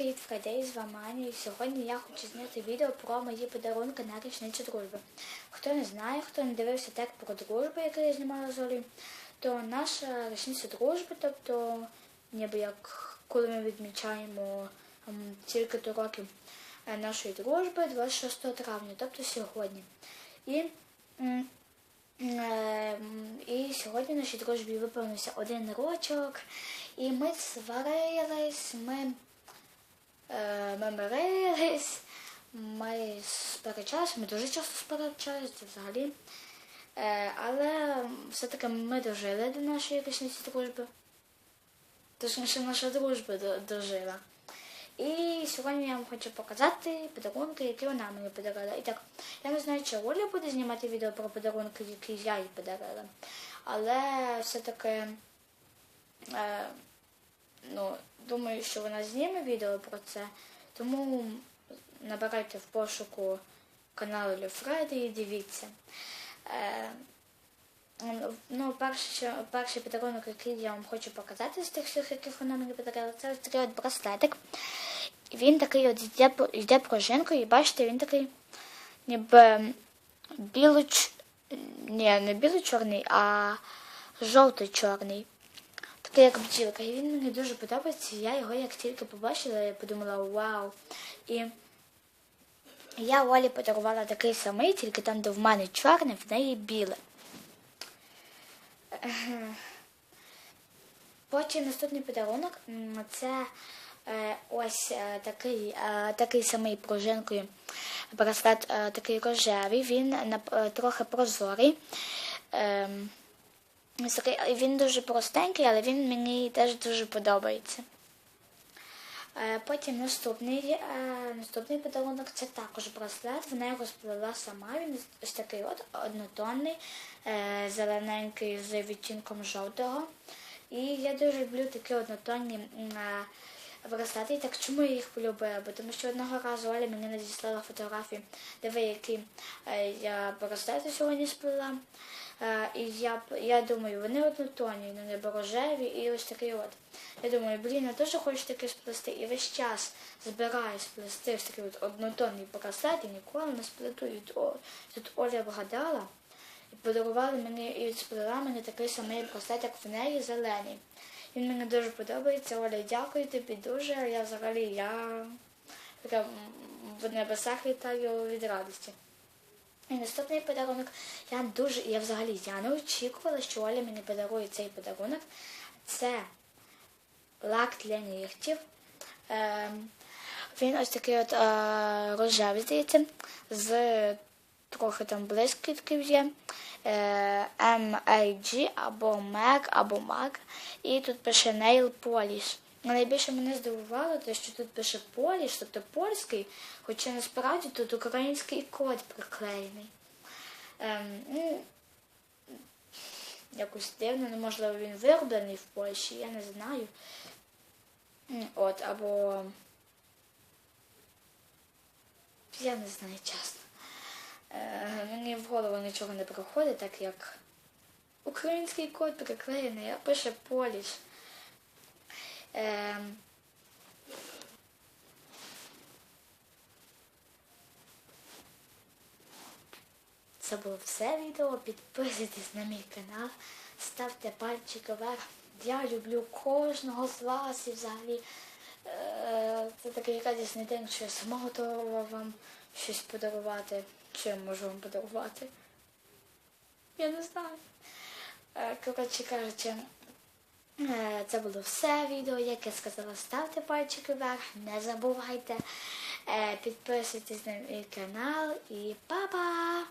привіт, Фредей, з вами Аня. І сьогодні я хочу зняти відео про мої подарунки на річницю дружби. Хто не знає, хто не дивився так про дружбу, який я знімала з Олею, то наша річниця дружби, тобто ніби як коли ми відмічаємо ем, тільки до років е, нашої дружби 26 травня, тобто сьогодні. І, м, е, м, і сьогодні нашій дружбі виповнився один рочок, і ми сварились, ми Ми мирились, ми сперечались, ми дуже часто сперечались взагалі. Е, Але все-таки ми дожили до нашої річниці дружби. Точніше, наша дружба до- дожила. І сьогодні я вам хочу показати подарунки, які вона мені подарила. І так, я не знаю, чи Оля буде знімати відео про подарунки, які я їй подарила. Але все-таки е, ну, думаю, що вона зніме відео про це. Тому набирайте в пошуку канал Ліфреди і дивіться. Е, ну, перший, перший подарунок, який я вам хочу показати з тих всіх, яких вона мені подарила, це ось такий от браслетик. Він такий от йде, йде пружинкою, і бачите, він такий ніби біло ні, не біло-чорний, а жовто-чорний. Такий як бджілка. І він мені дуже подобається. Я його як тільки побачила, я подумала вау. І я Олі подарувала такий самий, тільки там, де в мене чорне, в неї біле. Потім наступний подарунок це е, ось е, такий, е, такий самий пружинкою браслет, такий рожевий, він трохи прозорий. Ем, Ось такий, і Він дуже простенький, але він мені теж дуже подобається. Е, Потім наступний, е, наступний подарунок це також браслет. Вона його сплела сама. Він ось такий от однотонний, е, зелененький з відтінком жовтого. І я дуже люблю такі однотонні браслети. Так чому я їх полюбила? Бо тому що одного разу Оля мені надіслала фотографії, де ви які я браслети сьогодні сплела. Е, І я, я думаю, вони однотонні, вони рожеві і ось такий от. Я думаю, блін, я теж хочу таке сплести. І весь час збираюсь сплести ось такий от однотонний браслет і ніколи не сплету. І тут Оля вгадала і подарувала мені і сплела мені такий самий браслет, як в неї зелений. Він мені дуже подобається. Оля, дякую тобі дуже. Я взагалі я в небесах літаю від радості. І наступний подарунок я дуже, я взагалі я не очікувала, що Оля мені подарує цей подарунок. Це лак для нігтів. Ем, він ось такий от е, рожевий, здається, з трохи там блискітків є. Е, MAG або MAC, або MAC. І тут пише Nail Polish. Найбільше мене здивувало, те, що тут пише Polish, тобто польський, хоча насправді тут український код приклеєний. Ем, ну, якось дивно, ну, можливо, він вироблений в Польщі, я не знаю. От, або. Я не знаю чесно. Е, мені в голову нічого не приходить, так як український код приклеєний, а пише Поліш. Ем, Це було все відео. Підписуйтесь на мій канал, ставте пальчики вверх. Я люблю кожного з вас і взагалі е, це такий радісний день, що я сама готова вам щось подарувати. Що я можу вам подарувати? Я не знаю. Е, Коротше кажучи, це було все відео, як я сказала, ставте пальчики вверх, не забувайте, е, підписуйтесь на мій канал і па-па!